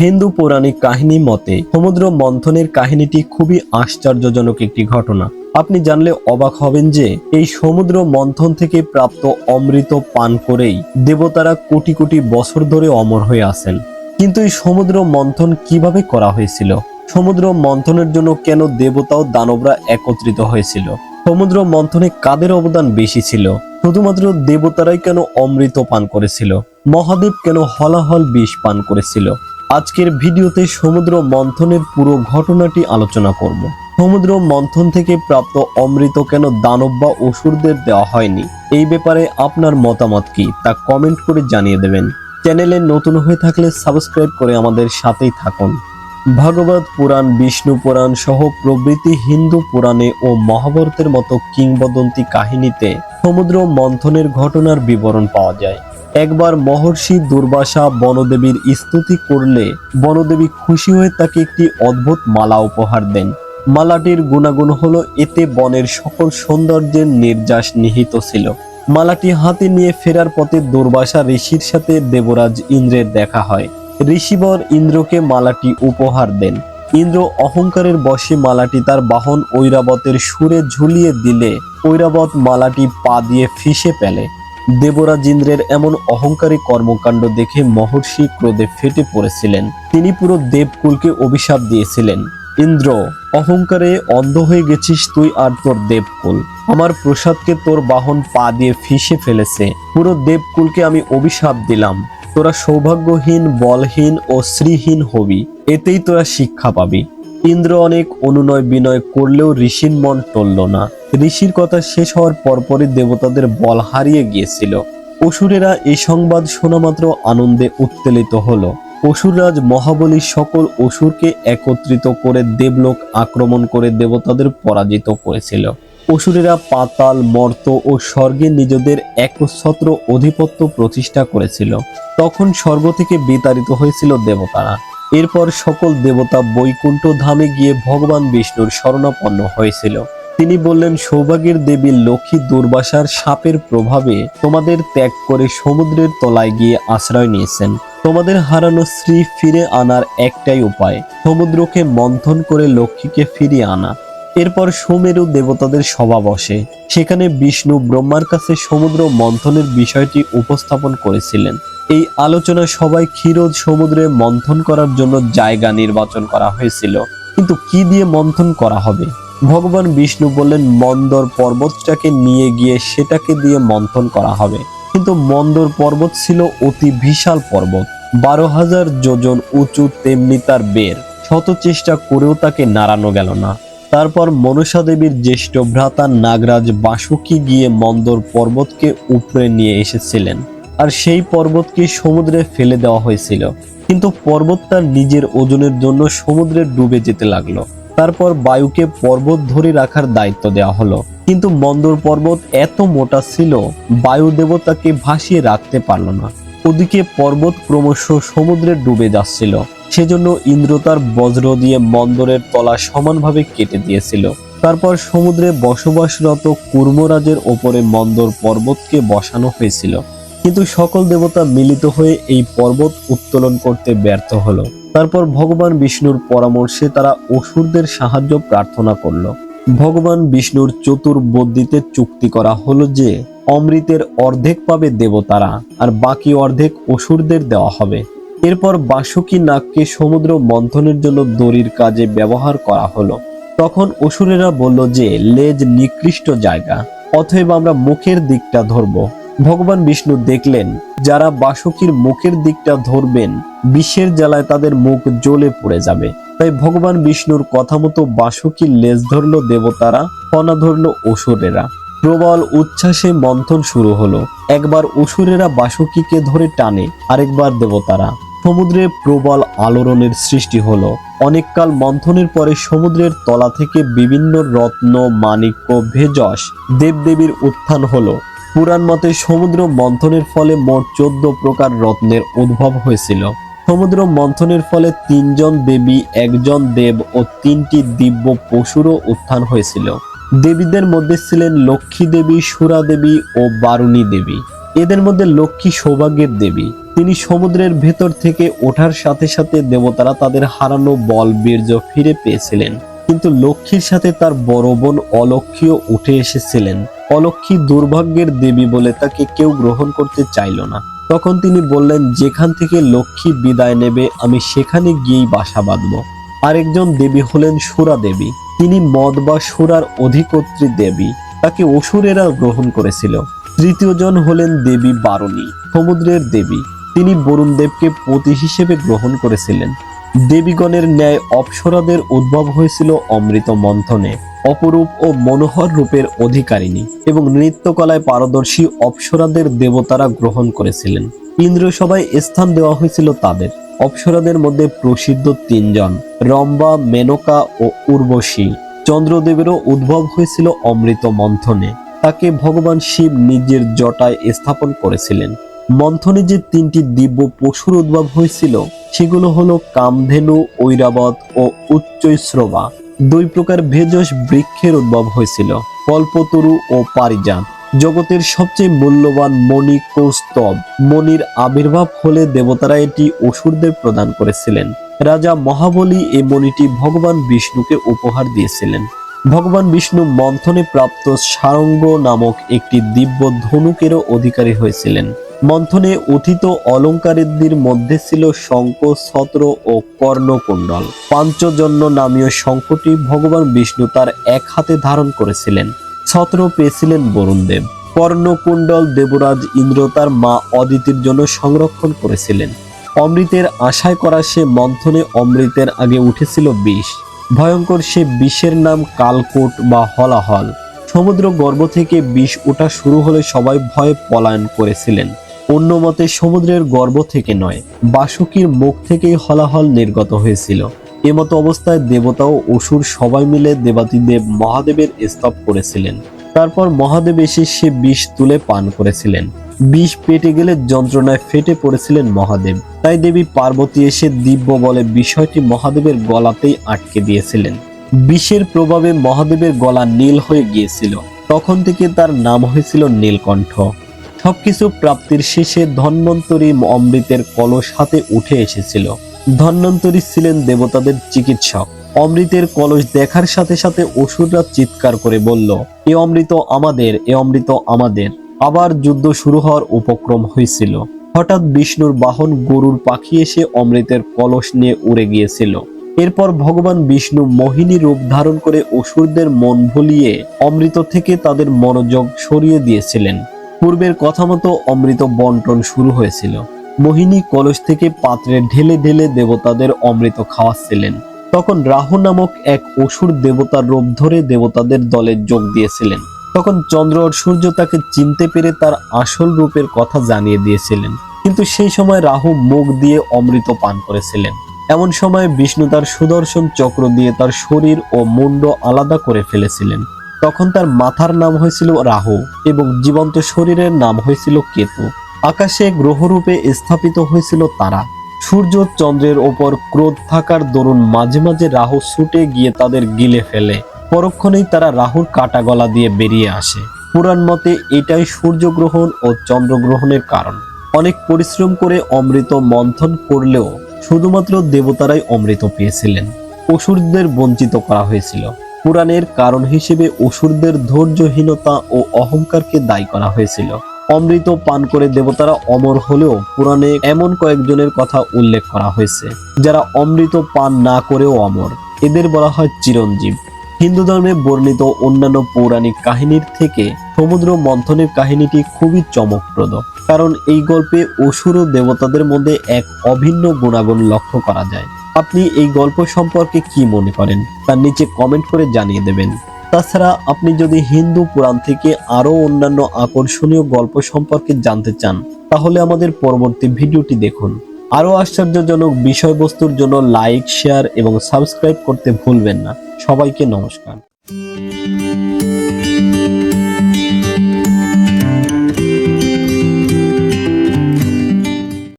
হিন্দু পৌরাণিক কাহিনী মতে, সমুদ্র মন্থনের কাহিনীটি খুবই আশ্চর্যজনক একটি ঘটনা। আপনি জানলে অবাক হবেন যে, এই সমুদ্র মন্থন থেকে প্রাপ্ত অমৃত পান করেই দেবতারা কোটি কোটি বছর ধরে অমর হয়ে আছেন। কিন্তু এই সমুদ্র মন্থন কীভাবে করা হয়েছিল? সমুদ্র মন্থনের জন্য কেন দেবতা ও দানবরা একত্রিত হয়েছিল? সমুদ্র মন্থনে কাদের অবদান বেশি ছিল? শুধুমাত্র দেবতারাই কেন অমৃত পান করেছিল? মহাদেব কেন হলাহল বিষ পান করেছিল? আজকের ভিডিওতে সমুদ্র মন্থনের পুরো ঘটনাটি আলোচনা করব। সমুদ্র মন্থন থেকে প্রাপ্ত অমৃত কেন দানব বা অসুরদের দেওয়া হয়নি? এই ব্যাপারে আপনার মতামত কি? তা কমেন্ট করে জানিয়ে দেবেন। চ্যানেলে নতুন হয়ে থাকলে সাবস্ক্রাইব করে আমাদের সাথেই থাকুন। ভাগবত পুরাণ, বিষ্ণু পুরাণ সহ প্রভৃতি হিন্দু পুরাণে ও মহাভারতের মতো কিংবদন্তি কাহিনীতে সমুদ্র মন্থনের ঘটনার বিবরণ পাওয়া যায়। একবার মহর্ষি দুর্বাসা বনদেবীর স্তুতি করলে বনদেবী খুশি হয়ে তাকে একটি অদ্ভুত মালা উপহার দেন। মালাটির গুণাগুণ হলো এতে বনের সকল সৌন্দর্যের নির্যাস নিহিত ছিল। মালাটি হাতে নিয়ে ফেরার পথে দুর্বাসা ঋষির সাথে দেবরাজ ইন্দ্রের দেখা হয়। ঋষিবর ইন্দ্রকে মালাটি উপহার দেন। ইন্দ্র অহংকারের বশে মালাটি তার বাহন ঐরাবতের সুরে ঝুলিয়ে দিলে ঐরাবত মালাটি পা দিয়ে ফিসে পেলে দেবরাজ ইন্দ্রের এমন অহংকারী কর্মকাণ্ড দেখে মহর্ষি ক্রোধে ফেটে পড়েছিলেন। তিনি পুরো দেবকুলকে অভিশাপ দিয়েছিলেন। ইন্দ্র, অহংকারে অন্ধ হয়ে গেছিস তুই আর তোর দেবকুল। আমার প্রসাদকে তোর বাহন পা দিয়ে ফিসে ফেলেছে। পুরো দেবকুলকে আমি অভিশাপ দিলাম। তোরা সৌভাগ্যহীন, বলহীন ও শ্রীহীন হবি। এতেই তোরা শিক্ষা পাবি। ইন্দ্র অনেক অনুনয় বিনয় করলেও ঋষির মন টলল না। ঋষির কথা শেষ হওয়ার পরপরই দেবতাদের বল হারিয়ে গিয়েছিল। অসুরেরা এই সংবাদ শোনা মাত্র আনন্দে উত্তেলিত হলো। অসুররাজ মহাবলী সকল অসুরকে একত্রিত করে দেবলোক আক্রমণ করে দেবতাদের পরাজিত করেছিল। অসুরেরা পাতাল, মর্ত ও স্বর্গে নিজেদের একচ্ছত্র অধিপত্য প্রতিষ্ঠা করেছিল। তখন স্বর্গ থেকে বিতাড়িত হয়েছিল দেবতারা। এরপর সকল দেবতা বৈকুণ্ঠ ধামে গিয়ে ভগবান বিষ্ণুর শরণাপন্ন হয়েছিল। তিনি বললেন, সৌভাগ্যের দেবী লক্ষ্মী দুর্বাসার সাপের প্রভাবে তোমাদের ত্যাগ করে সমুদ্রের তলায় গিয়ে আশ্রয় নিয়েছেন। তোমাদের হারানো স্ত্রী ফিরে আনার একটাই উপায়, সমুদ্রকে মন্থন করে লক্ষ্মীকে ফিরিয়ে আনা। এরপর সুমেরু দেবতাদের সভা বসে। সেখানে বিষ্ণু ব্রহ্মার কাছে সমুদ্র মন্থনের বিষয়টি উপস্থাপন করেছিলেন। এই আলোচনা সবাই ক্ষীরোদ সমুদ্রে মন্থন করার জন্য জায়গা নির্বাচন করা হয়েছিল। কিন্তু কি দিয়ে মন্থন করা হবে? ভগবান বিষ্ণু বললেন, মন্দর পর্বতটাকে নিয়ে গিয়ে সেটাকে দিয়ে মন্থন করা হবে। কিন্তু মন্দর পর্বত ছিল অতি বিশাল পর্বত। বারো হাজার যোজন উঁচু, তেমনি তার বের। শত চেষ্টা করেও তাকে নাড়ানো গেল না। তারপর মনসা দেবীর জ্যেষ্ঠ ভ্রাতা নাগরাজ বাসুকি গিয়ে মন্দর পর্বতকে উপরে নিয়ে এসেছিলেন। আর সেই পর্বতকে সমুদ্রে ফেলে দেওয়া হয়েছিল। কিন্তু পর্বত তার নিজের ওজনের জন্য সমুদ্রে ডুবে যেতে লাগল। তারপর বায়ুকে পর্বত ধরে রাখার দায়িত্ব দেওয়া হলো। কিন্তু মন্দর পর্বত এত মোটা ছিল, বায়ু দেবতাকে ভাসিয়ে রাখতে পারল না। ওদিকে পর্বত ক্রমশ সমুদ্রে ডুবে যাচ্ছিল। সেজন্য ইন্দ্র তার বজ্র দিয়ে মন্দরের তলা সমানভাবে কেটে দিয়েছিল। তারপর সমুদ্রে বসবাসরত কুর্মরাজের ওপরে মন্দর পর্বতকে বসানো হয়েছিল। কিন্তু সকল দেবতা মিলিত হয়ে এই পর্বত উত্তোলন করতে ব্যর্থ হলো। তারপর ভগবান বিষ্ণুর পরামর্শে তারা অসুরদের সাহায্য প্রার্থনা করল। ভগবান বিষ্ণুর চতুর্বদ্যিতে চুক্তি করা হলো যে, অমৃতের অর্ধেক পাবে দেবতারা আর বাকি অর্ধেক অসুরদের দেওয়া হবে। এরপর বাসুকি নাগকে সমুদ্র মন্থনের জন্য দড়ির কাজে ব্যবহার করা হলো। তখন অসুরেরা বলল যে, লেজ নিকৃষ্ট জায়গা, অতএব আমরা মুখের দিকটা ধরবো। ভগবান বিষ্ণু দেখলেন, যারা বাসুকির মুখের দিকটা ধরবেন বিশ্বের জ্বালায় তাদের মুখ জ্বলে পড়ে যাবে। তাই ভগবান বিষ্ণুর কথা মতো বাসুকির লেজ ধরল দেবতারা, ফনা ধরল অসুরেরা। প্রবল উচ্ছ্বাসে মন্থন শুরু হলো। একবার অসুরেরা বাসুকিকে ধরে টানে, আরেকবার দেবতারা। সমুদ্রে প্রবল আলোড়নের সৃষ্টি হলো। অনেককাল মন্থনের পরে সমুদ্রের তলা থেকে বিভিন্ন রত্ন, মাণিক্য ভেজস দেবদেবীর উত্থান হলো। পুরাণ মতে সমুদ্র মন্থনের ফলে মোট চোদ্দ প্রকার রত্নের উদ্ভব হয়েছিল। সমুদ্র মন্থনের ফলে তিনজন দেবী, একজন দেব ও তিনটি দিব্য পশুরও উত্থান হয়েছিল। দেবীদের মধ্যে ছিলেন লক্ষ্মী দেবী, সুরা দেবী ও বারুণী দেবী। এদের মধ্যে লক্ষ্মী সৌভাগ্যের দেবী। তিনি সমুদ্রের ভেতর থেকে ওঠার সাথে সাথে দেবতারা তাদের হারানো বল বীর্য ফিরে পেয়েছিলেন। কিন্তু লক্ষ্মীর সাথে তার বড় বোন অলক্ষ্মীও উঠে এসেছিলেন। অলক্ষ্মী দুর্ভাগ্যের দেবী বলে তাকে কেউ গ্রহণ করতে চাইল না। তখন তিনি বললেন, যেখান থেকে লক্ষ্মী বিদায় নেবে, আমি সেখানে গিয়েই বাসা বাঁধব। আরেকজন দেবী হলেন সুরা দেবী। তিনি মদ বা সুরার অধিকর্ত্রী দেবী। তাকে অসুরেরা গ্রহণ করেছিল। তৃতীয় জন হলেন দেবী বারণী, সমুদ্রের দেবী। তিনি বরুণ দেবকে পতি হিসেবে গ্রহণ করেছিলেন। দেবীগণের ন্যায় অপ্সরাদের উদ্ভব হয়েছিল অমৃত মন্থনে। অপরূপ ও মনোহর রূপের অধিকারিণী এবং নৃত্যকলায় পারদর্শী অপ্সরাদের দেবতারা গ্রহণ করেছিলেন। ইন্দ্র সভায় স্থান দেওয়া হয়েছিল তাদের। অপ্সরাদের মধ্যে প্রসিদ্ধ তিনজন, রম্বা, মেনকা ও উর্বশী। চন্দ্রদেবেরও উদ্ভব হয়েছিল অমৃত মন্থনে। তাকে ভগবান শিব নিজের জটায় স্থাপন করেছিলেন। মন্থনে যে তিনটি দিব্য পশুর উদ্ভব হয়েছিল, সেগুলো হলো কামধেনু, ঐরাবত ও উচ্চৈশ্রবা দুই প্রকার ভেষজ বৃক্ষের উদ্ভব হয়েছিল, কল্পতরু ও পারিজাত। জগতের সবচেয়ে মূল্যবান মণি কৌস্তব। মণির আবির্ভাব হলে দেবতারা এটি অসুরদের প্রদান করেছিলেন। রাজা মহাবলী এই মণিটি ভগবান বিষ্ণুকে উপহার দিয়েছিলেন। ভগবান বিষ্ণু মন্থনে প্রাপ্ত সারঙ্গ নামক একটি দিব্য ধনুকেরও অধিকারী হয়েছিলেন। মন্থনে উঠিত অলঙ্কারীদের মধ্যে ছিল শঙ্খ, ছত্র ও কর্ণকুণ্ডল। পাঞ্চজন্য নামীয় শঙ্খটি ভগবান বিষ্ণু তার এক হাতে ধারণ করেছিলেন। ছত্র পেয়েছিলেন বরুণদেব। কর্ণকুণ্ডল দেবরাজ ইন্দ্র তার মা অদিতির জন্য সংরক্ষণ করেছিলেন। অমৃতের আশায় করা সে মন্থনে অমৃতের আগে উঠেছিল বিষ। ভয়ঙ্কর সে বিষের নাম কালকোট বা হলাহল। সমুদ্র গর্ভ থেকে বিষ ওঠা শুরু হলে সবাই ভয়ে পলায়ন করেছিলেন। অন্য মতে সমুদ্রের গর্ভ থেকে নয়, বাসুকির মুখ থেকেই হলাহল নির্গত হয়েছিল। এমতো অবস্থায় দেবতা ও অসুর সবাই মিলে দেবাদিদেব মহাদেবের স্তব করেছিলেন। তারপর মহাদেব এসে সে বিষ তুলে পান করেছিলেন। বিষ পেটে গেলে যন্ত্রণায় ফেটে পড়েছিলেন মহাদেব। তাই দেবী পার্বতী এসে দিব্য বলে বিষয়টি মহাদেবের গলাতেই আটকে দিয়েছিলেন। বিষের প্রভাবে মহাদেবের গলা নীল হয়ে গিয়েছিল। তখন থেকে তার নাম হয়েছিল নীলকণ্ঠ। সবকিছু প্রাপ্তির শেষে ধন্বন্তরী অমৃতের কলস হাতে উঠে এসেছিল। ধন্বন্তরী ছিলেন দেবতাদের চিকিৎসক। অমৃতের কলস দেখার সাথে সাথে অসুররা চিৎকার করে বলল, এ অমৃত আমাদের, এ অমৃত আমাদের। আবার যুদ্ধ শুরু হওয়ার উপক্রম হয়েছিল। হঠাৎ বিষ্ণুর বাহন গরুর পাখি এসে অমৃতের কলস নিয়ে উড়ে গিয়েছিল। এরপর ভগবান বিষ্ণু মোহিনী রূপ ধারণ করে অসুরদের মন ভুলিয়ে অমৃত থেকে তাদের মনোযোগ সরিয়ে দিয়েছিলেন। পূর্বের কথা মতো অমৃত বন্টন শুরু হয়েছিল। মোহিনী কলস থেকে পাত্রে ঢেলে ঢেলে দেবতাদের অমৃত খাওয়াচ্ছিলেন। তখন রাহু নামক এক অসুর দেবতার রূপ ধরে দেবতাদের দলে যোগ দিয়েছিলেন। তখন চন্দ্র আর সূর্য তাকে চিনতে পেরে তার আসল রূপের কথা জানিয়ে দিয়েছিলেন। কিন্তু সেই সময় রাহু মুখ দিয়ে অমৃত পান করেছিলেন। এমন সময় বিষ্ণু তার সুদর্শন চক্র দিয়ে তার শরীর ও মুন্ড আলাদা করে ফেলেছিলেন। তখন তার মাথার নাম হয়েছিল রাহু এবং জীবন্ত শরীরের নাম হয়েছিল কেতু। আকাশে গ্রহরূপে স্থাপিত হয়েছিল তারা। সূর্য চন্দ্রের ওপর ক্রোধ থাকার দরুন মাঝে মাঝে রাহু ছুটে গিয়ে তাদের গিলে ফেলে। পরক্ষণেই তারা রাহুর কাটা গলা দিয়ে বেরিয়ে আসে। পুরাণ মতে এটাই সূর্যগ্রহণ ও চন্দ্রগ্রহণের কারণ। অনেক পরিশ্রম করে অমৃত মন্থন করলেও শুধুমাত্র দেবতারাই অমৃত পেয়েছিলেন। অসুরদের বঞ্চিত করা হয়েছিল। পুরাণের কারণ হিসেবে অসুরদের ধৈর্যহীনতা ও অহংকারকে দায়ী করা হয়েছিল। অমৃত পান করে দেবতারা অমর হলেও পুরাণে এমন কয়েকজনের কথা উল্লেখ করা হয়েছে, যারা অমৃত পান না করেও অমর। এদের বলা হয় চিরঞ্জীব। হিন্দু ধর্মে বর্ণিত অন্যান্য পৌরাণিক কাহিনীর থেকে সমুদ্র মন্থনের কাহিনীটি খুবই চমকপ্রদ, কারণ এই গল্পে অসুর ও দেবতাদের মধ্যে এক অভিন্ন গুণাগুণ লক্ষ্য করা যায়। আপনি এই গল্প সম্পর্কে কি মনে করেন তার নিচে কমেন্ট করে জানিয়ে দেবেন। তাছাড়া আপনি যদি হিন্দু পুরাণ থেকে আরও অন্যান্য আকর্ষণীয় গল্প সম্পর্কে জানতে চান, তাহলে আমাদের পরবর্তী ভিডিওটি দেখুন। আরও আশ্চর্যজনক বিষয়বস্তুর জন্য লাইক শেয়ার এবং সাবস্ক্রাইব করতে ভুলবেন না। সবাইকে নমস্কার।